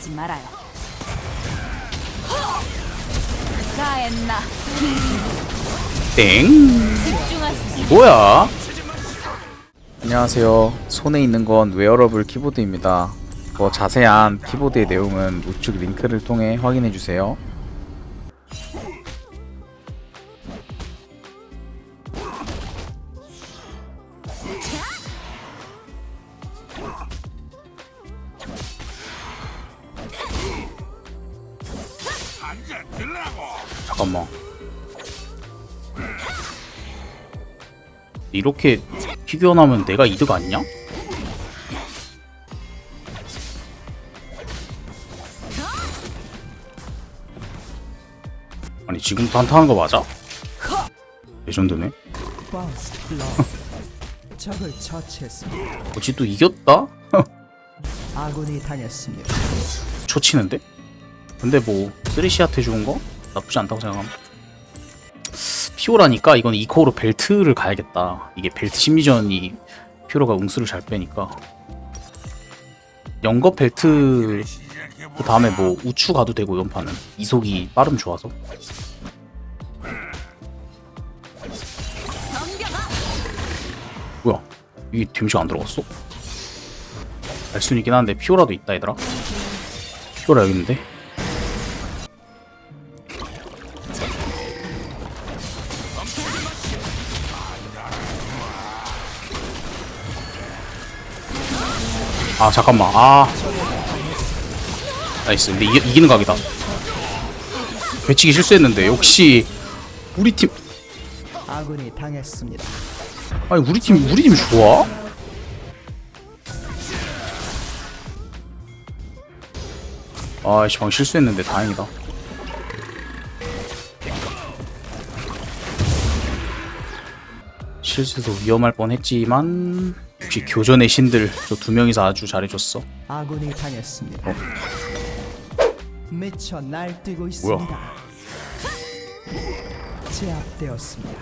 하지 말아요. 가엔나? 땡. 뭐야? 안녕하세요. 손에 있는 건 웨어러블 키보드입니다. 더 자세한 키보드의 내용은 우측 링크를 통해 확인해 주세요 잠깐만 이렇게 피규어 나면 내가 이득 아니냐? 아니 지금부터 한타하는 거 맞아? 레전드네 적을 처치했습니다. 어찌 또 이겼다? 아군이 당했습니다. 초치는데? 근데 뭐 쓰리시한테 좋은 거? 나쁘지 않다고 생각함 피오라니까 이건 이코어로 벨트를 가야겠다. 이게 벨트 심리전이 피오라가 웅수를 잘 빼니까. 영겁 벨트 그 다음에 뭐 우추 가도 되고 연판은. 이속이 빠름 좋아서. 뭐야? 이게 데미지가 안 들어갔어? 있긴 한데 피오라도 있다 얘들아. 피오라 여기 있는데 아 잠깐만. 아. 나이스. 근데 이기, 이기는 각이다. 배치기 실수했는데 역시 우리 팀. 아군이 당했습니다. 아니 우리 팀 우리 팀 좋아? 아씨 방금 실수했는데 다행이다. 실수도 위험할 뻔했지만 역시 교전의 신들 저 두 명이서 아주 잘해줬어 아군이 당했습니다. 어. 미쳐 날뛰고 있습니다. 제압되었습니다.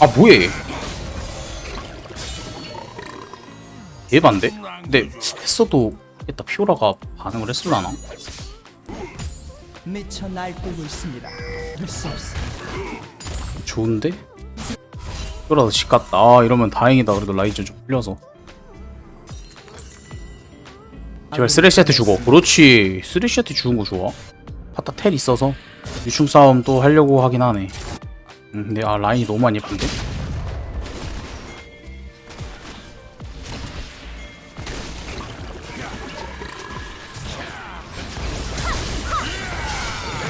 아 뭐해 예반데? 근데 했어도 했다 피오라가 반응을 했을라나? 미쳐 날뛰고 있습니다. 할수 없습니다. 좋은데? 피오라도 집 갔다 아 이러면 다행이다 그래도 라이즈 좀 풀려서 제발 쓰레쉬한테 죽어 그렇지 쓰레쉬한테 죽은 거 좋아 파타 텔 있어서 유충 싸움 또 하려고 하긴 하네 음, 근데 아 라인이 너무 안 예쁜데?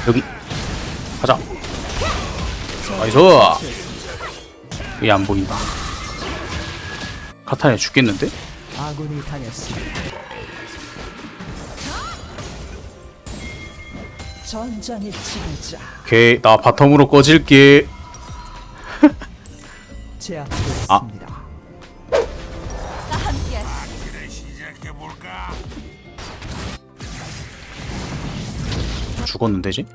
여기 가자 나이스 이게 안 보인다 카타리아 죽겠는데? 아군이 당했습니다. 전장의 지배자 오케이 나 바텀으로 꺼질게 제압되었습니다. 함께 죽었는데 지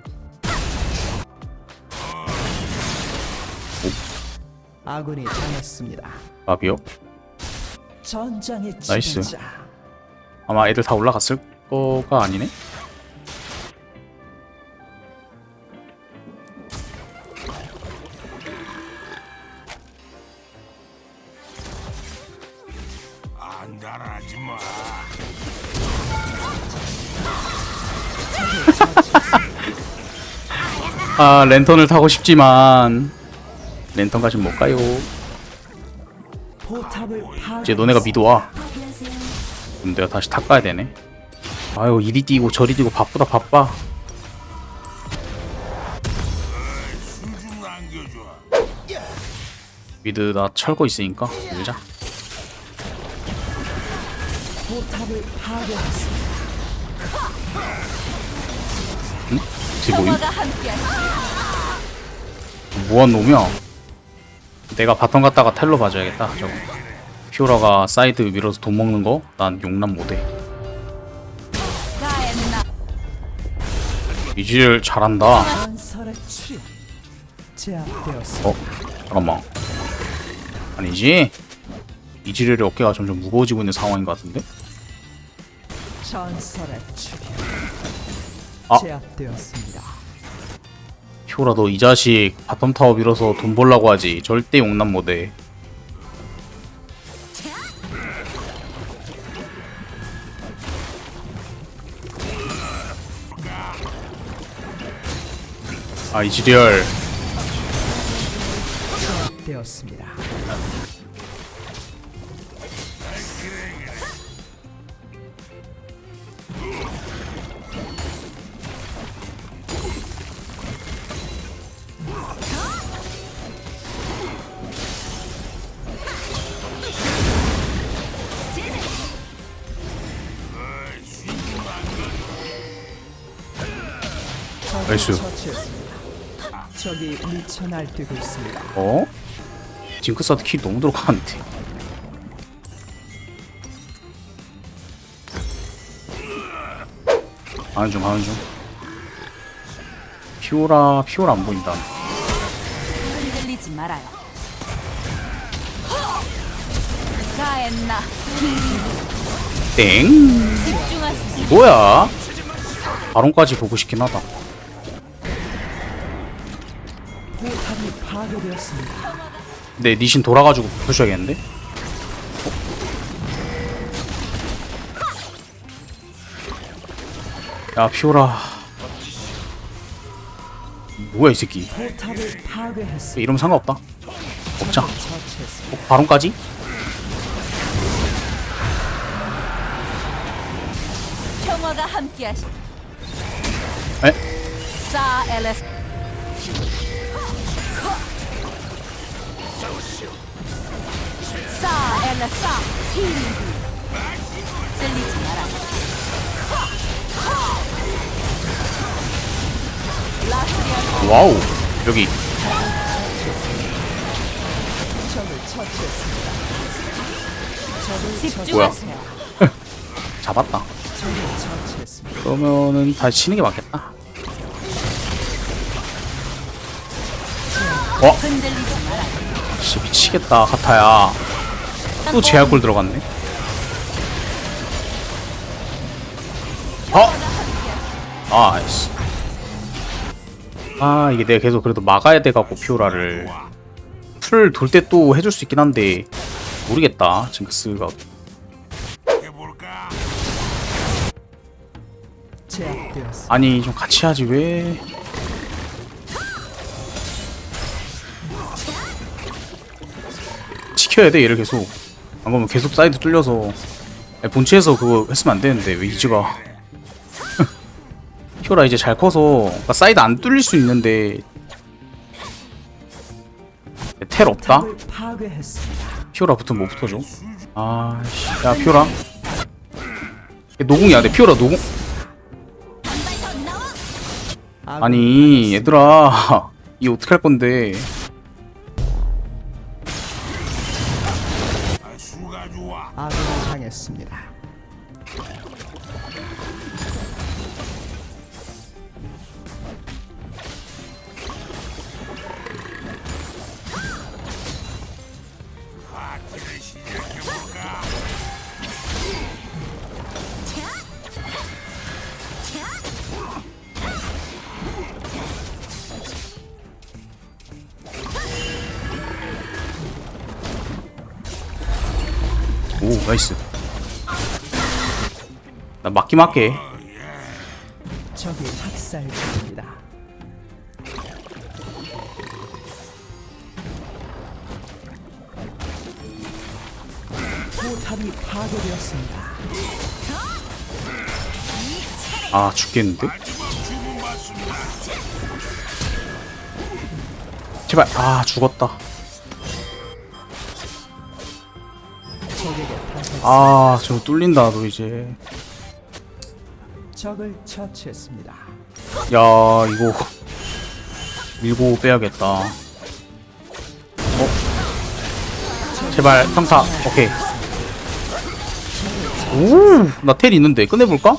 아군이 당했습니다. 마비요 전장의 나이스. 지배자 아마 애들 다 올라갔을 거가 아니네 아 랜턴을 타고 싶지만 랜턴까지 못 가요. 이제 너네가 미드 와. 그럼 내가 다시 탑 가야 되네. 아유 이리 뛰고 저리 뛰고 바쁘다 바빠. 미드 나 철거 있으니까 밀자 함께 뭐한 놈이야? 내가 바텀 갔다가 텔로 봐줘야겠다 저거. 피오라가 사이드 밀어서 돈 먹는 거? 난 용납 못해. 이질 잘한다. 어? 잠깐만. 아니지? 이지렐의 어깨가 점점 무거워지고 있는 상황인 것 같은데? 아. 제압되었습니다. 피오라 너 이 자식 바텀 타워 밀어서 돈 벌라고 하지 절대 용납 못해 아 이지리얼 되었습니다. 나이스. 적이 미쳐 날뛰고 있습니다. 어? 징크스한테 킬 너무 들어가는데 하는 중 하는 중 피오라 피오라 안 보인다 흔들리지 말아요. 가엔나 땡 집중하세요. 뭐야 바론까지 보고 싶긴 하다 파괴되었습니다. 근데 니신 돌아가지고 부셔야겠는데? 야 피오라 뭐야 이 새끼 파괴했습니다. 이러면 상관없다 처치했습니다. 어, 바론까지? 평화가 함께하시. 에? 마라. 라스리안 와우 여기 적을 처치했습니다. 적을 집중하세요. 잡았다 적을 처치했습니다. 그러면은 다시 치는 게 맞겠다 어? 흔들리지 마라. 씨 미치겠다 카타야. 또 제약골 들어갔네. 어? 아이씨 아 이게 내가 계속 그래도 막아야 돼갖고 피오라를. 풀 돌 때 또 해줄 수 있긴 한데 모르겠다 징크스가. 아니 좀 같이 하지 왜 지켜야 돼 얘를 계속. 안 그러면 계속 사이드 뚫려서. 본체에서 그거 했으면 안 되는데 왜 이즈가. 피오라 이제 잘 커서 그러니까 사이드 안 뚫릴 수 있는데. 텔 없다? 피오라 붙으면 못 붙어줘? 아씨. 야 피오라. 얘 노공이야 내 피오라 노공. 아니 얘들아. 이 어떻게 할 건데 오 나이스 나 맞기 맞게 적이 학살 중입니다. 포탑이 파괴되었습니다. 아 죽겠는데? 제발 아 죽었다 아, 저 뚫린다, 너 이제. 적을 처치했습니다. 야, 이거 밀고 빼야겠다. 어? 제발 평타. 오케이. 오, 나텔 있는데 끝내볼까?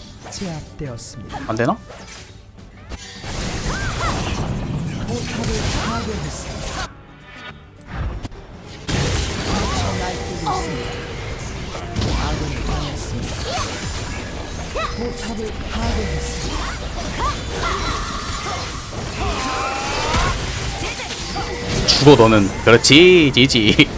안 되나? 그 적을 파괴했어. 죽어 너는 그렇지 지지